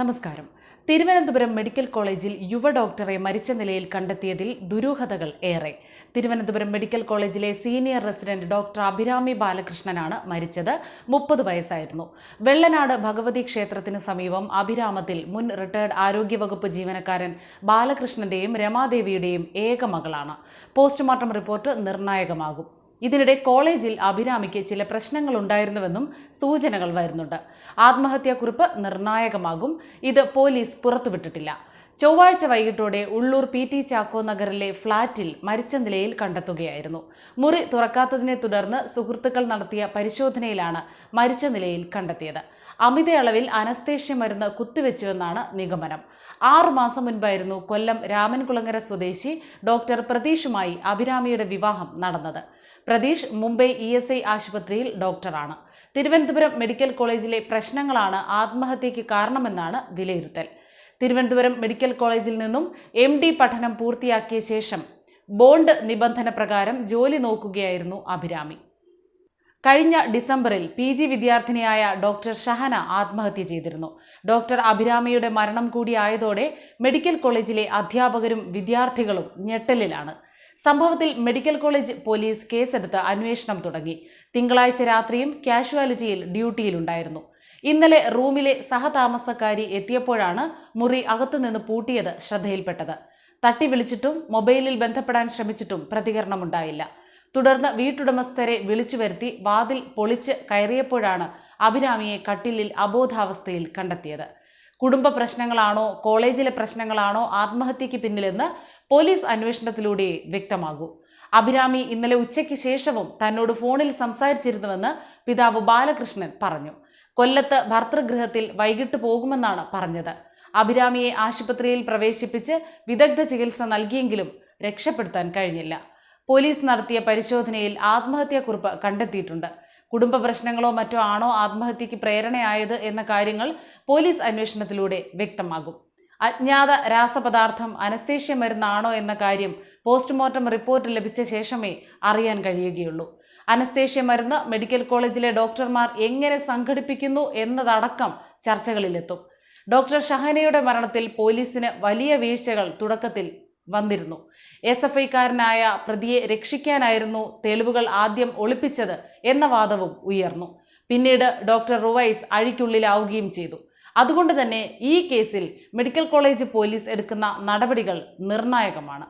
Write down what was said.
നമസ്കാരം. തിരുവനന്തപുരം മെഡിക്കൽ കോളേജിൽ യുവ ഡോക്ടറെ മരിച്ച നിലയിൽ കണ്ടെത്തിയതിൽ ദുരൂഹതകൾ ഏറെ. തിരുവനന്തപുരം മെഡിക്കൽ കോളേജിലെ സീനിയർ റെസിഡന്റ് ഡോക്ടർ അഭിരാമി ബാലകൃഷ്ണനാണ് മരിച്ചത്. മുപ്പത് വയസ്സായിരുന്നു. വെള്ളനാട് ഭഗവതി ക്ഷേത്രത്തിന് സമീപം അഭിരാമത്തിൽ മുൻ റിട്ടയർഡ് ആരോഗ്യവകുപ്പ് ജീവനക്കാരൻ ബാലകൃഷ്ണന്റെയും രമാദേവിയുടെയും ഏക മകളാണ്. പോസ്റ്റ്മോർട്ടം റിപ്പോർട്ട് നിർണായകമാകും. ഇതിനിടെ കോളേജിൽ അഭിരാമിക്ക് ചില പ്രശ്നങ്ങൾ ഉണ്ടായിരുന്നുവെന്നും സൂചനകൾ വരുന്നുണ്ട്. ആത്മഹത്യാക്കുറിപ്പ് നിർണായകമാകും. ഇത് പോലീസ് പുറത്തുവിട്ടിട്ടില്ല. ചൊവ്വാഴ്ച വൈകിട്ടോടെ ഉള്ളൂർ പി ടി ചാക്കോ നഗറിലെ ഫ്ളാറ്റിൽ മരിച്ച നിലയിൽ കണ്ടെത്തുകയായിരുന്നു. മുറി തുറക്കാത്തതിനെ തുടർന്ന് സുഹൃത്തുക്കൾ നടത്തിയ പരിശോധനയിലാണ് മരിച്ച നിലയിൽ കണ്ടെത്തിയത്. അമിത അളവിൽ അനസ്തേഷ്യ മരുന്ന് കുത്തിവെച്ചുവെന്നാണ് നിഗമനം. ആറു മാസം മുൻപായിരുന്നു കൊല്ലം രാമൻകുളങ്ങര സ്വദേശി ഡോക്ടർ പ്രതീഷുമായി അഭിരാമിയുടെ വിവാഹം നടന്നത്. Prateesh Mumbai E S I ആശുപത്രിയിൽ ഡോക്ടറാണ്. തിരുവനന്തപുരം മെഡിക്കൽ കോളേജിലെ പ്രശ്നങ്ങളാണ് ആത്മഹത്യയ്ക്ക് കാരണമെന്നാണ് വിലയിരുത്തൽ. തിരുവനന്തപുരം മെഡിക്കൽ കോളേജിൽ നിന്നും എം പഠനം പൂർത്തിയാക്കിയ ശേഷം ബോണ്ട് നിബന്ധന പ്രകാരം ജോലി നോക്കുകയായിരുന്നു അഭിരാമി. കഴിഞ്ഞ ഡിസംബറിൽ പി ജി വിദ്യാർത്ഥിനിയായ ഡോക്ടർ ഷഹന ആത്മഹത്യ ചെയ്തിരുന്നു. ഡോക്ടർ അഭിരാമിയുടെ മരണം കൂടിയായതോടെ മെഡിക്കൽ കോളേജിലെ അധ്യാപകരും വിദ്യാർത്ഥികളും ഞെട്ടലിലാണ്. സംഭവത്തിൽ മെഡിക്കൽ കോളേജ് പോലീസ് കേസെടുത്ത് അന്വേഷണം തുടങ്ങി. തിങ്കളാഴ്ച രാത്രിയും കാഷ്വാലിറ്റിയിൽ ഡ്യൂട്ടിയിലുണ്ടായിരുന്നു. ഇന്നലെ റൂമിലെ സഹതാമസക്കാരി എത്തിയപ്പോഴാണ് മുറി അകത്തുനിന്ന് പൂട്ടിയത് ശ്രദ്ധയിൽപ്പെട്ടത്. തട്ടി വിളിച്ചിട്ടും മൊബൈലിൽ ബന്ധപ്പെടാൻ ശ്രമിച്ചിട്ടും പ്രതികരണമുണ്ടായില്ല. തുടർന്ന് വീട്ടുടമസ്ഥരെ വിളിച്ചു വരുത്തി വാതിൽ പൊളിച്ച് കയറിയപ്പോഴാണ് അഭിരാമിയെ കട്ടിലിൽ അബോധാവസ്ഥയിൽ കണ്ടെത്തിയത്. കുടുംബ പ്രശ്നങ്ങളാണോ കോളേജിലെ പ്രശ്നങ്ങളാണോ ആത്മഹത്യയ്ക്ക് പിന്നിലെന്ന് പോലീസ് അന്വേഷണത്തിലൂടെ വ്യക്തമാകൂ. അഭിരാമി ഇന്നലെ ഉച്ചയ്ക്ക് ശേഷവും തന്നോട് ഫോണിൽ സംസാരിച്ചിരുന്നുവെന്ന് പിതാവ് ബാലകൃഷ്ണൻ പറഞ്ഞു. കൊല്ലത്ത് ഭർത്തൃഗൃഹത്തിൽ വൈകിട്ട് പോകുമെന്നാണ് പറഞ്ഞത്. അഭിരാമിയെ ആശുപത്രിയിൽ പ്രവേശിപ്പിച്ച് വിദഗ്ധ ചികിത്സ നൽകിയെങ്കിലും രക്ഷപ്പെടുത്താൻ കഴിഞ്ഞില്ല. പോലീസ് നടത്തിയ പരിശോധനയിൽ ആത്മഹത്യാക്കുറിപ്പ് കണ്ടെത്തിയിട്ടുണ്ട്. കുടുംബ പ്രശ്നങ്ങളോ മറ്റോ ആണോ ആത്മഹത്യക്ക് പ്രേരണയായത് എന്ന കാര്യങ്ങൾ പോലീസ് അന്വേഷണത്തിലൂടെ വ്യക്തമാകും. അജ്ഞാത രാസപദാർത്ഥം അനസ്തേഷ്യ മരുന്നാണോ എന്ന കാര്യം പോസ്റ്റ്മോർട്ടം റിപ്പോർട്ട് ലഭിച്ച ശേഷമേ അറിയാൻ കഴിയുകയുള്ളൂ. അനസ്തേഷ്യ മരുന്ന് മെഡിക്കൽ കോളേജിലെ ഡോക്ടർമാർ എങ്ങനെ സംഘടിപ്പിക്കുന്നു എന്നതടക്കം ചർച്ചകളിലെത്തും. ഡോക്ടർ ഷഹനയുടെ മരണത്തിൽ പോലീസിന് വലിയ വീഴ്ചകൾ തുടക്കത്തിൽ വന്നിരുന്നു. എസ് എഫ് ഐക്കാരനായ പ്രതിയെ രക്ഷിക്കാനായിരുന്നു തെളിവുകൾ ആദ്യം ഒളിപ്പിച്ചത് എന്ന വാദവും ഉയർന്നു. പിന്നീട് ഡോക്ടർ റുവൈസ് അഴിക്കുള്ളിലാവുകയും ചെയ്തു. അതുകൊണ്ട് തന്നെ ഈ കേസിൽ മെഡിക്കൽ കോളേജ് പോലീസ് എടുക്കുന്ന നടപടികൾ നിർണായകമാണ്.